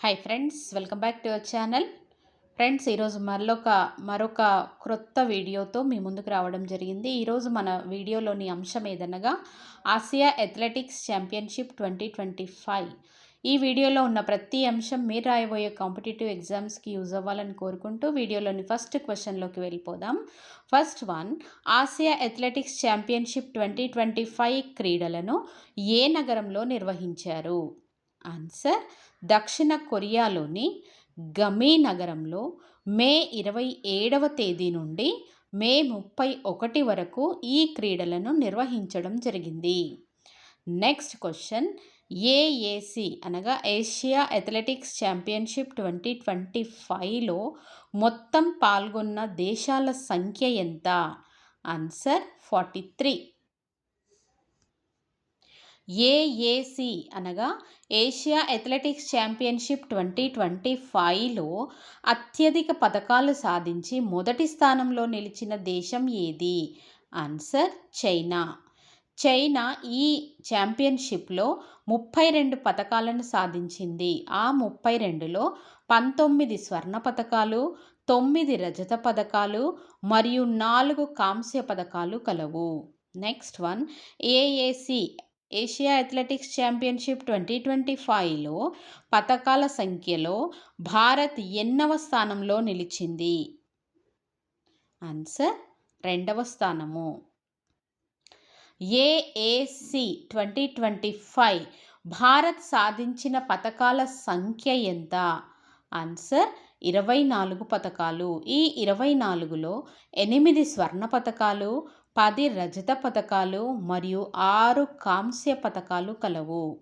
Hi friends welcome back to our channel friends ఈరోజు మరొక మరొక క్రొత్త వీడియోతో మీ ముందుకు రావడం జరిగింది. ఈరోజు మన వీడియోలోని అంశం ఏదనగా Asia athletics championship twenty twenty five. ఈ వీడియోలో ఉన్న ప్రతి అంశం మీరు రాయబోయే కాంపిటేటివ్ ఎగ్జామ్స్కి యూజ్ అవ్వాలని కోరుకుంటూ వీడియోలోని ఫస్ట్ క్వశ్చన్లోకి వెళ్ళిపోదాం. First one Asia athletics championship twenty twenty five క్రీడలను ఏ నగరంలో నిర్వహించారు? ఆన్సర్ దక్షిణ కొరియాలోని గమీ నగరంలో మే ఇరవై ఏడవ తేదీ నుండి మే ముప్పై ఒకటి వరకు ఈ క్రీడలను నిర్వహించడం జరిగింది. నెక్స్ట్ క్వశ్చన్ ఏఏసి అనగా Asia athletics championship twenty twenty ఫైవ్లో మొత్తం పాల్గొన్న దేశాల సంఖ్య ఎంత? Answer forty three. ఏఏసి అనగా Asia athletics championship twenty twenty ఫైవ్లో అత్యధిక పథకాలు సాధించి మొదటి స్థానంలో నిలిచిన దేశం ఏది? Answer China. చైనా ఈ ఛాంపియన్షిప్లో ముప్పై రెండు పథకాలను సాధించింది. ఆ ముప్పై రెండులో పంతొమ్మిది స్వర్ణ పథకాలు తొమ్మిది రజత పథకాలు మరియు నాలుగు కాంస్య పథకాలు కలవు. Next one AAC Asia athletics championship twenty twenty ఫైవ్లో పథకాల సంఖ్యలో భారత్ ఎన్నవ స్థానంలో నిలిచింది. ఆన్సర్ రెండవ స్థానము. AAC twenty twenty five Bharat సాధించిన పథకాల సంఖ్య ఎంత? ఆన్సర్ ఇరవై నాలుగు పథకాలు ఈ ఇరవై నాలుగులో ఎనిమిది స్వర్ణ పథకాలు పది రజత పథకాలు మరియు ఆరు కాంస్య పథకాలు కలవు.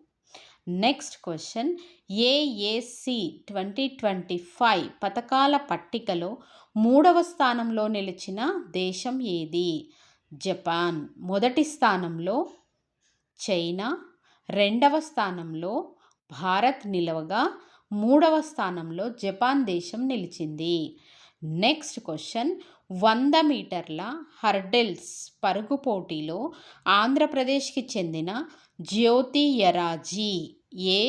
Next question. AAC twenty twenty five పథకాల పట్టికలో మూడవ స్థానంలో నిలిచిన దేశం ఏది? జపాన్ మొదటి స్థానంలో చైనా రెండవ స్థానంలో భారత్ నిలవగా మూడవ స్థానంలో జపాన్ దేశం నిలిచింది. Next question. వంద మీటర్ల హర్డిల్స్ పరుగు పోటీలో ఆంధ్రప్రదేశ్కి చెందిన జ్యోతి యరాజీ ఏ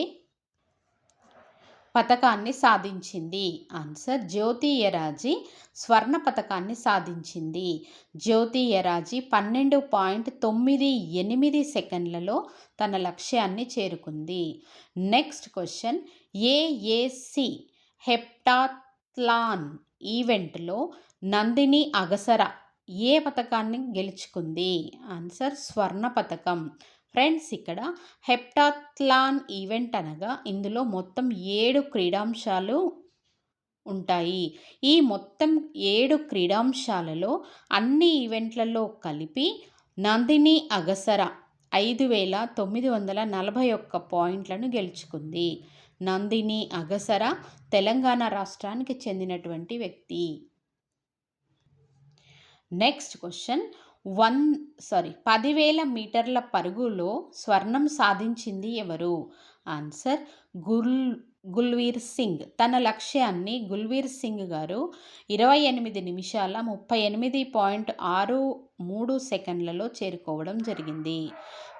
పథకాన్ని సాధించింది? ఆన్సర్ జ్యోతి యరాజీ స్వర్ణ పథకాన్ని సాధించింది. జ్యోతి యరాజీ పన్నెండు పాయింట్ తొమ్మిది ఎనిమిది సెకండ్లలో తన లక్ష్యాన్ని చేరుకుంది. Next question. ఏఏసి హెప్టాత్లాన్ ఈవెంట్లో నందిని అగసర ఏ పథకాన్ని గెలుచుకుంది? ఆన్సర్ స్వర్ణ పథకం ఫ్రెండ్స్ ఇక్కడ హెప్టాథ్లాన్ ఈవెంట్ అనగా ఇందులో మొత్తం ఏడు క్రీడాంశాలు ఉంటాయి. ఈ మొత్తం ఏడు క్రీడాంశాలలో అన్ని ఈవెంట్లలో కలిపి నందిని అగసర ఐదు వేల తొమ్మిది వందల నలభై ఒక్క పాయింట్లను గెలుచుకుంది. నందిని అగసర తెలంగాణ రాష్ట్రానికి చెందినటువంటి వ్యక్తి. నెక్స్ట్ క్వశ్చన్ వన్ సారీ పదివేల మీటర్ల పరుగులో స్వర్ణం సాధించింది ఎవరు? ఆన్సర్ గుల్ గుల్వీర్ సింగ్. తన లక్ష్యాన్ని గుల్వీర్ సింగ్ గారు ఇరవై ఎనిమిది నిమిషాల ముప్పై ఎనిమిది పాయింట్ ఆరు మూడు సెకండ్లలో చేరుకోవడం జరిగింది.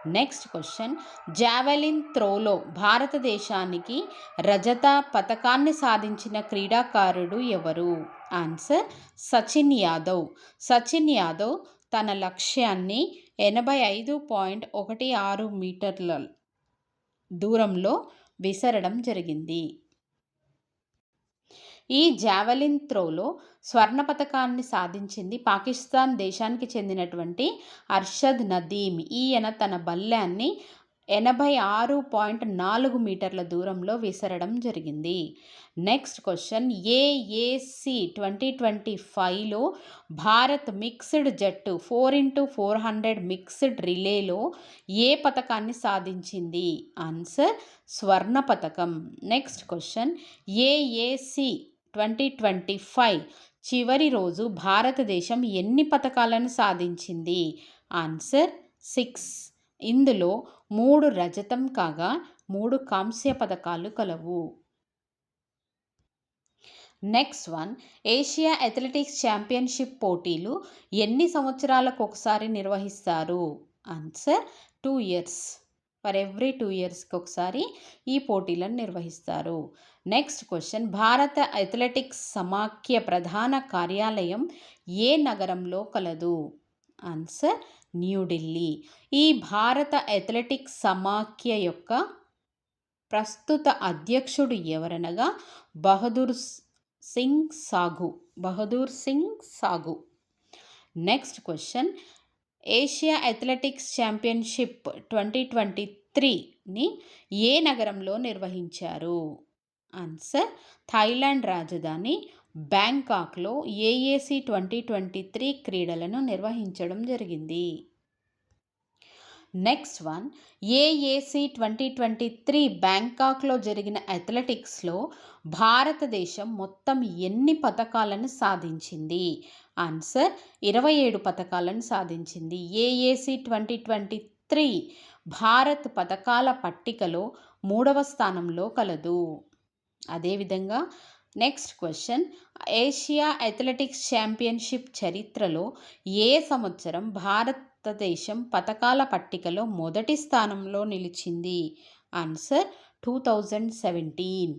Next question. జావెలిన్ త్రోలో భారతదేశానికి రజత పథకాన్ని సాధించిన క్రీడాకారుడు ఎవరు? ఆన్సర్ సచిన్ యాదవ్. సచిన్ యాదవ్ తన లక్ష్యాన్ని ఎనభై ఐదు పాయింట్ ఒకటి ఆరు మీటర్ల దూరంలో విసరడం జరిగింది. ఈ జావెలిన్ త్రోలో స్వర్ణ పథకాన్ని సాధించింది పాకిస్తాన్ దేశానికి చెందినటువంటి అర్షద్ నదీమ్. ఈయన తన బల్యాన్ని ఎనభై ఆరు పాయింట్ నాలుగు మీటర్ల దూరంలో విసరడం జరిగింది. Next question. AAC twenty twenty ఫైవ్లో భారత్ మిక్స్డ్ జట్టు four into four hundred mixed రిలేలో ఏ పథకాన్ని సాధించింది? ఆన్సర్ స్వర్ణ పథకం next question. AAC twenty twenty five చివరి రోజు భారతదేశం ఎన్ని పథకాలను సాధించింది? Answer six. ఇందులో మూడు రజతం కాగా మూడు కాంస్య పథకాలు కలవు. Next one. Asia athletics championship పోటీలు ఎన్ని సంవత్సరాలకు ఒకసారి నిర్వహిస్తారు? Answer two years. For every two ఇయర్స్కి ఒకసారి ఈ పోటీలను నిర్వహిస్తారు. నెక్స్ట్ క్వశ్చన్ భారత అథ్లెటిక్స్ సమాఖ్య ప్రధాన కార్యాలయం ఏ నగరంలో కలదు? ఆన్సర్ న్యూఢిల్లీ ఈ భారత అథ్లెటిక్స్ సమాఖ్య యొక్క ప్రస్తుత అధ్యక్షుడు ఎవరనగా బహదూర్ సింగ్ సాగు బహదూర్ సింగ్ సాగు next question Asia athletics championship twenty twenty త్రీని ఏ నగరంలో నిర్వహించారు? ఆన్సర్ థాయిలాండ్ రాజధాని బ్యాంకాక్లో ఏఏసి ట్వంటీ ట్వంటీ త్రీ క్రీడలను నిర్వహించడం జరిగింది. Next one AAC twenty twenty three బ్యాంకాక్లో జరిగిన అథ్లెటిక్స్లో భారతదేశం మొత్తం ఎన్ని పథకాలను సాధించింది? ఆన్సర్ ఇరవై ఏడు పథకాలను సాధించింది. AAC twenty twenty three Bharat పథకాల పట్టికలో మూడవ స్థానంలో కలదు. అదేవిధంగా next question Asia athletics championship చరిత్రలో ఏ సంవత్సరం భారతదేశం పథకాల పట్టికలో మొదటి స్థానంలో నిలిచింది? Answer two thousand seventeen.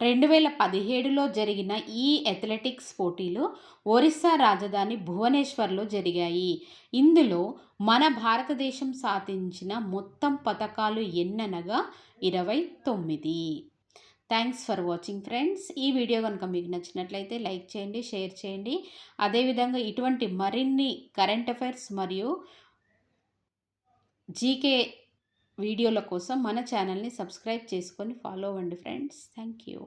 రెండు వేల పదిహేడులో జరిగిన ఈ అథ్లెటిక్స్ పోటీలు ఒరిస్సా రాజధాని భువనేశ్వర్లో జరిగాయి. ఇందులో మన భారతదేశం సాధించిన మొత్తం పథకాలు ఎన్ననగా? ఇరవై తొమ్మిది. థ్యాంక్స్ ఫర్ వాచింగ్ ఫ్రెండ్స్ ఈ వీడియో కనుక మీకు నచ్చినట్లయితే లైక్ చేయండి షేర్ చేయండి. అదేవిధంగా ఇటువంటి మరిన్ని కరెంట్ అఫైర్స్ మరియు జీకే వీడియోల కోసం మన ఛానల్ని సబ్స్క్రైబ్ చేసుకొని ఫాలో అవ్వండి ఫ్రెండ్స్. Thank you.